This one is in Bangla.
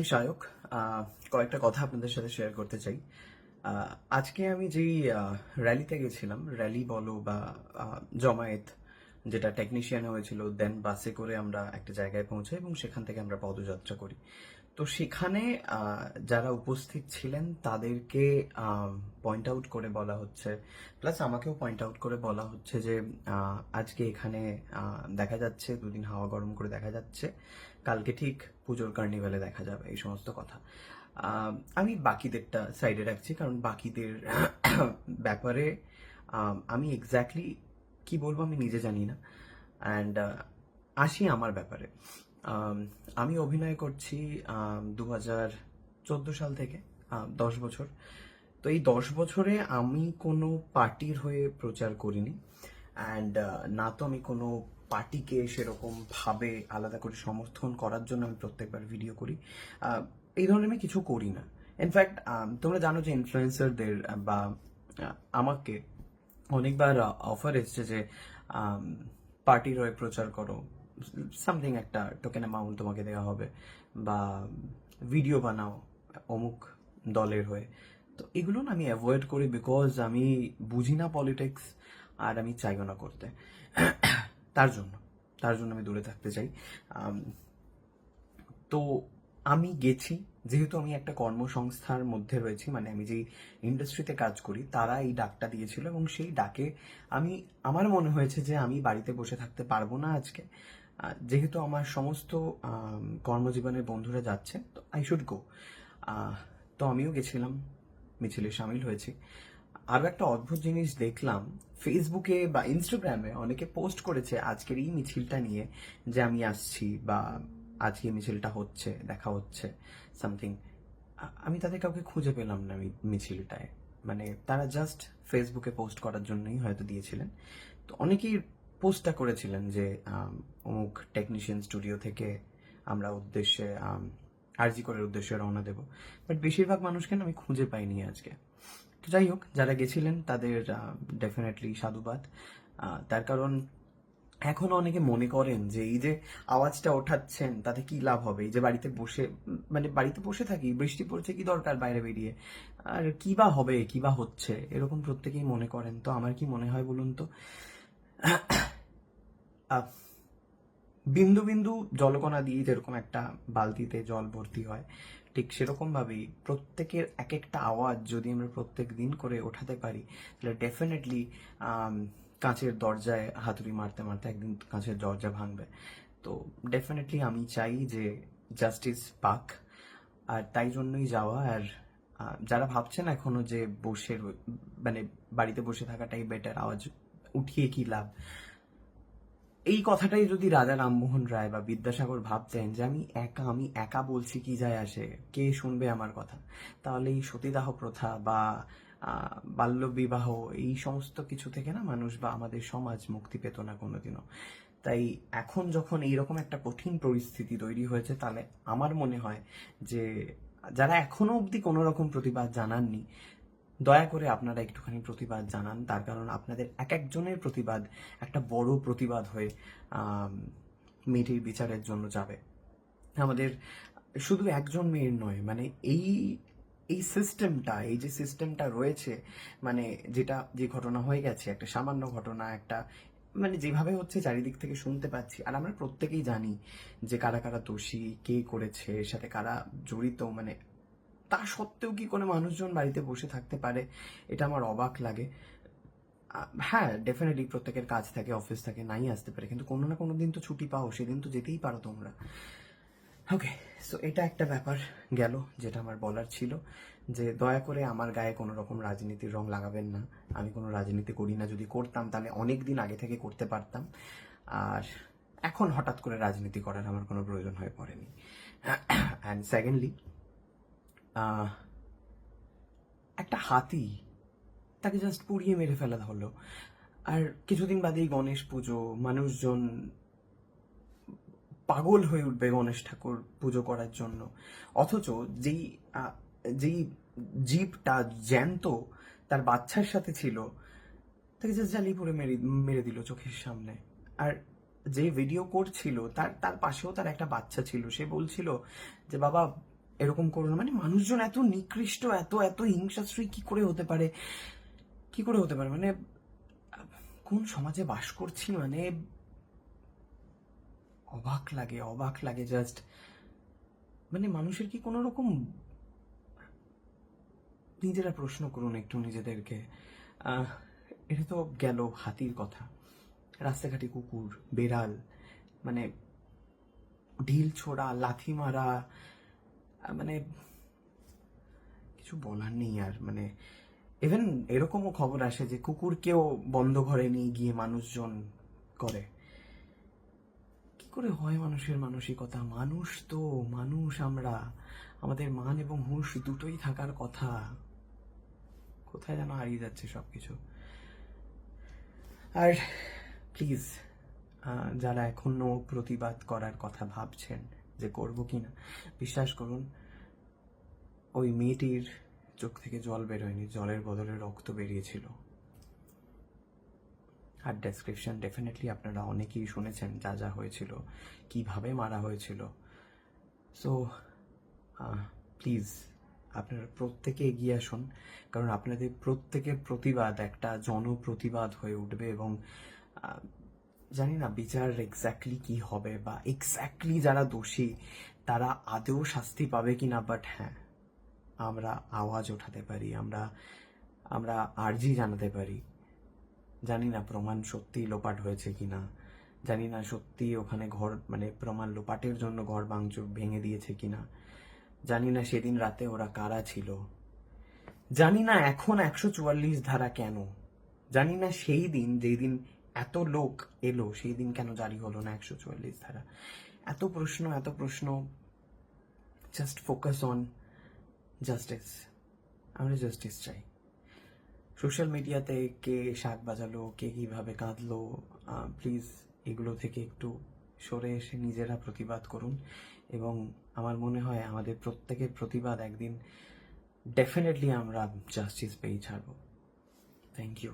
আমি শায়ক কয়েকটা কথা আপনাদের সাথে শেয়ার করতে চাই। আজকে আমি যেই র্যালিতে গেছিলাম র্যালি বলো বা জমায়েত, যেটা টেকনিশিয়ানে হয়েছিল দেন বাসে করে আমরা একটা জায়গায় পৌঁছাই এবং সেখান থেকে আমরা পদযাত্রা করি। তো সেখানে যারা উপস্থিত ছিলেন, তাদেরকে পয়েন্ট আউট করে বলা হচ্ছে। প্লাস আমাকেও পয়েন্ট আউট করে বলা হচ্ছে যে আজকে এখানে দেখা যাচ্ছে, দুদিন হাওয়া গরম করে দেখা যাচ্ছে। কালকে ঠিক পুজোর কার্নিভালে দেখা যাবে, এই সমস্ত কথা। আমি বাকিদেরটা সাইডে রাখছি, কারণ বাকিদের ব্যাপারে আমি এক্স্যাক্টলি কি বলব আমি নিজে জানি না। অ্যান্ড আসি আমার ব্যাপারে। আমি অভিনয় করছি দু হাজার চোদ্দ সাল থেকে দশ বছর। তো এই দশ বছরে আমি কোনো পার্টির হয়ে প্রচার করিনি। অ্যান্ড না তো আমি কোনো পার্টিকে সেরকম ভাবে আলাদা করে সমর্থন করার জন্য আমি প্রত্যেকবার ভিডিও করি। এই ধরনের আমি কিছু করি না। ইনফ্যাক্ট তোমরা জানো যে ইনফ্লুয়েন্সারদের বা আমাকে অনেকবার অফার এসছে যে পার্টির হয়ে প্রচার করো সামথিং একটা টোকেন অ্যামাউন্ট তোমাকে দেওয়া হবে, বা ভিডিও বানাও অমুক দলের হয়ে। তো এগুলো না আমি অ্যাভয়েড করি বিকজ আমি বুঝি না পলিটিক্স আর আমি চাইও না করতে। তার জন্য তার জন্য আমি দূরে থাকতে চাই। তো আমি গেছি, যেহেতু আমি একটা কর্মসংস্থার মধ্যে রয়েছি মানে আমি যেই ইন্ডাস্ট্রিতে কাজ করি, তারা এই ডাকটা দিয়েছিল এবং সেই ডাকে আমি, আমার মনে হয়েছে যে আমি বাড়িতে বসে থাকতে পারব না আজকে। যেহেতু আমার সমস্ত কর্মজীবনের বন্ধুরা যাচ্ছে, তো আই শুড গো তো আমিও গেছিলাম, মিছিলে সামিল হয়েছি। আরও একটা অদ্ভুত জিনিস দেখলাম ফেসবুকে বা ইনস্টাগ্রামে অনেকে পোস্ট করেছে আজকের এই মিছিলটা নিয়ে যে আমি আসছি বা আজকে মিছিলটা হচ্ছে, দেখা হচ্ছে সামথিং আমি তাদের কাউকে খুঁজে পেলাম না মিছিলটায়। মানে তারা জাস্ট ফেসবুকে পোস্ট করার জন্যই হয়তো দিয়েছিলেন। তো অনেকেই পোস্টটা করেছিলেন যে অমুক টেকনিশিয়ান স্টুডিও থেকে আমরা উদ্দেশ্যে আরজি করার উদ্দেশ্যে রওনা দেব। বাট বেশিরভাগ মানুষকে আমি খুঁজে পাইনি আজকে। তো যাই হোক, যারা গেছিলেন তাদের ডেফিনেটলি সাধুবাদ। তার কারণ এখনও অনেকে মনে করেন যে এই যে আওয়াজটা ওঠাচ্ছেন, তাতে কি লাভ হবে? এই যে বাড়িতে বসে মানে বাড়িতে বসে থাকি, বৃষ্টি পড়ছে, কি দরকার বাইরে বেরিয়ে? আর কি বা হবে, কি বা হচ্ছে? এরকম প্রত্যেকেই মনে করেন। তো আমার কি মনে হয় বলুন তো? বিন্দু বিন্দু জলকণা দিয়ে যেরকম একটা বালতিতে জল ভর্তি হয় ঠিক সেরকম ভাবেই প্রত্যেকের এক একটা আওয়াজ যদি আমরা প্রত্যেক দিন করে ওঠাতে পারি, তাহলে ডেফিনেটলি কাঁচের দরজায় হাতুড়ি মারতে মারতে একদিন কাঁচের দরজা ভাঙবে। তো ডেফিনেটলি আমি চাই যে জাস্টিস পাক, আর তাই জন্যই যাওয়া। আর যারা ভাবছেন এখনও যে বসে মানে বাড়িতে বসে থাকাটাই বেটার আওয়াজ উঠিয়ে কি লাভ? এই কথাটাই যদি রাজা রামমোহন রায় বা বিদ্যাসাগর ভাবতেন যে আমি একা আমি একা বলছি কি যায় আসে, কে শুনবে আমার কথা? তাহলে এই সতীদাহ প্রথা বা বাল্যবিবাহ এই সমস্ত কিছু থেকে না মানুষ বা আমাদের সমাজ মুক্তি পেত না কোনোদিনও। তাই এখন যখন এইরকম একটা কঠিন পরিস্থিতি তৈরি হয়েছে, তাহলে আমার মনে হয় যে, যারা এখনও অবধি কোনো রকম প্রতিবাদ জানাননি দয়া করে আপনারা একটুখানি প্রতিবাদ জানান। তার কারণ আপনাদের এক একজনের প্রতিবাদ, একটা বড় প্রতিবাদ হয়ে মেয়েটির বিচারের জন্য যাবে। আমাদের শুধু একজন মেয়ের নয় মানে এই এই সিস্টেমটা এই যে সিস্টেমটা রয়েছে মানে যেটা, যে ঘটনা হয়ে গেছে, একটা সামান্য ঘটনা, একটা মানে যেভাবে হচ্ছে চারিদিক থেকে শুনতে পাচ্ছি, আর আমরা প্রত্যেকেই জানি যে কারা কারা দোষী, কে করেছে, এর সাথে কারা জড়িত মানে তা সত্ত্বেও কি কোনো মানুষজন বাড়িতে বসে থাকতে পারে? এটা আমার অবাক লাগে। হ্যাঁ ডেফিনেটলি প্রত্যেকের কাজ থাকে অফিস থাকে, নাই আসতে পারে। কিন্তু কোনো না কোনো দিন তো ছুটি পাও, সেদিন তো যেতেই পারো তোমরা। ওকে সো এটা একটা ব্যাপার গেল যেটা আমার বলার ছিল, যে দয়া করে আমার গায়ে কোনো রকম রাজনীতির রং লাগাবেন না। আমি কোনো রাজনীতি করি না। যদি করতাম, তাহলে অনেক দিন আগে থেকে করতে পারতাম। আর এখন হঠাৎ করে রাজনীতি করার আমার কোনো প্রয়োজন হয়ে পড়েনি। অ্যান্ড সেকেন্ডলি একটা হাতি তাকে জাস্ট পুড়িয়ে মেরে ফেলা হলো আর কিছুদিন বাদেই গণেশ পুজো, মানুষজন পাগল হয়ে উঠবে গণেশ ঠাকুর পুজো করার জন্য। অথচ যেই যেই জীবটা জ্যান্ত তার বাচ্চার সাথে ছিল, তাকে জাস্ট জ্বালিয়ে পুড়ে মেরে মেরে দিল চোখের সামনে। আর যে ভিডিও করছিল, তার তার পাশেও তার একটা বাচ্চা ছিল। সে বলছিল যে, বাবা এরকম করো না। মানে মানুষজন এত নিকৃষ্ট, এত এত হিংসাশ্রী কি করে হতে পারে? কি করে হতে পারে? মানে কোন সমাজে বাস করছি মানে অবাক লাগে অবাক লাগে জাস্ট মানে মানুষের কি কোনো রকম নিজেরা প্রশ্ন করুন একটু নিজেদেরকে। এটা তো গেল হাতির কথা। রাস্তাঘাটে কুকুর, বেড়াল মানে ঢিল ছোড়া, লাথি মারা মানে কিছু বলার নেই আর মানে ইভেন এরকমও খবর আসে যে কুকুরকেও বন্ধ ঘরে নিয়ে গিয়ে মানুষজন করে। কি করে হয় মানুষের মানসিকতা? মানুষ তো, মানুষ আমরা। আমাদের মান এবং হুঁশ দুটোই থাকার কথা। কোথায় যেন হারিয়ে যাচ্ছে সবকিছু। আর প্লিজ যারা এখনও প্রতিবাদ করার কথা ভাবছেন যে করব কি না বিশ্বাস করুন, ওই মেয়েটির চোখ থেকে জল বেরোয়নি, জলের বদলে রক্ত বেরিয়েছিল। আর ডেসক্রিপশন ডেফিনেটলি আপনারা অনেকেই শুনেছেন যা যা হয়েছিল, কীভাবে মারা হয়েছিল। সো প্লিজ আপনারা প্রত্যেকে এগিয়ে আসুন, কারণ আপনাদের প্রত্যেকের প্রতিবাদ একটা জনপ্রতিবাদ হয়ে উঠবে এবং জানি না বিচার এক্স্যাক্টলি কি হবে বা এক্স্যাক্টলি যারা দোষী, তারা আদৌ শাস্তি পাবে কি না বাট হ্যাঁ আমরা আওয়াজ ওঠাতে পারি, আমরা আমরা আর্জি জানাতে পারি। জানি না প্রমাণ সত্যি লোপাট হয়েছে কি না জানি না সত্যি ওখানে ঘর মানে প্রমাণ লোপাটের জন্য ঘর ভাঙচুর ভেঙে দিয়েছে কি না জানি না সেদিন রাতে ওরা কারা ছিল। জানি না এখন একশো চুয়াল্লিশ ধারা কেন, জানি না সেই দিন, যেই দিন এত লোক এলো, সেই দিন কেন জারি হলো না একশো চুয়াল্লিশ ধারা? এত প্রশ্ন এত প্রশ্ন জাস্ট ফোকাস অন জাস্টিস আমরা জাস্টিস চাই। সোশ্যাল মিডিয়াতে কে শাক বাজালো, কে কীভাবে কাঁদলো প্লিজ এগুলো থেকে একটু সরে এসে নিজেরা প্রতিবাদ করুন। এবং আমার মনে হয় আমাদের প্রত্যেকের প্রতিবাদ একদিন ডেফিনেটলি আমরা জাস্টিস পেয়ে ছাড়বো। Thank you